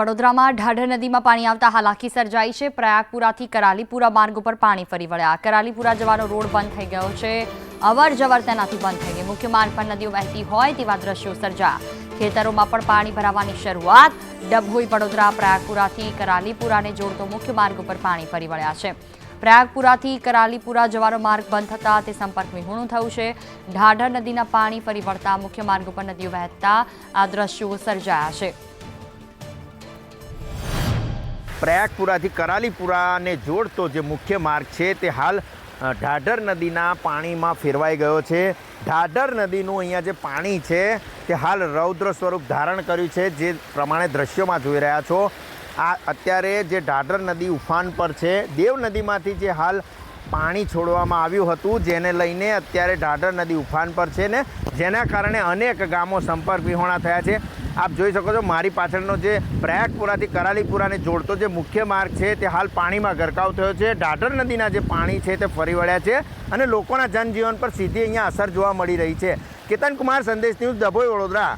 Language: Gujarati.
વડોદરામાં ઢાઢર નદીમાં પાણી આવતા હાલાકી સર્જાઈ છે. પ્રયાગપુરાથી કરાલીપુરા માર્ગ ઉપર પાણી ફરી વળ્યા. કરાલીપુરા જવાનો રોડ બંધ થઈ ગયો છે. અવર જવર તેનાથી બંધ થઈ ગઈ. મુખ્ય માર્ગ પર નદીઓ વહેતી હોય તેવા દ્રશ્યો સર્જાયા. ખેતરોમાં પણ પાણી ભરાવાની શરૂઆત. ડભોઈ, વડોદરા, પ્રયાગપુરાથી કરાલીપુરાને જોડતો મુખ્ય માર્ગ ઉપર પાણી ફરી વળ્યા છે. પ્રયાગપુરાથી કરાલીપુરા જવાનો માર્ગ બંધ થતા તે સંપર્ક વિહોણું થયું છે. ઢાઢર નદીના પાણી ફરી વળતા મુખ્ય માર્ગ ઉપર નદીઓ વહેતા આ દ્રશ્યો સર્જાયા છે. પ્રયાગપુરાથી કરાલીપુરાને જોડતો જે મુખ્ય માર્ગ છે તે હાલ ઢાઢર નદીના પાણીમાં ફેરવાઈ ગયો છે. ઢાઢર નદીનું અહીંયા જે પાણી છે તે હાલ રૌદ્ર સ્વરૂપ ધારણ કર્યું છે, જે પ્રમાણે દ્રશ્યોમાં જોઈ રહ્યા છો. આ અત્યારે જે ઢાઢર નદી ઉફાન પર છે, દેવ નદીમાંથી જે હાલ પાણી છોડવામાં આવ્યું હતું, જેને લઈને અત્યારે ઢાઢર નદી ઉફાન પર છે ને જેના કારણે અનેક ગામો સંપર્ક વિહોણા થયા છે. આપ જોઈ શકો છો, મારી પાછળનો જે પ્રયાગપુરાથી કરાલીપુરાને જોડતો જે મુખ્ય માર્ગ છે, તે હાલ પાણીમાં ગરકાવ થયો છે. ઢાઢર નદીના જે પાણી છે, તે ફરી વળ્યા છે અને લોકોના જનજીવન પર સીધી અહીંયા અસર જોવા મળી રહી છે. કેતન કુમાર સંદેશ ન્યૂઝ, ડભોઈ, વડોદરા.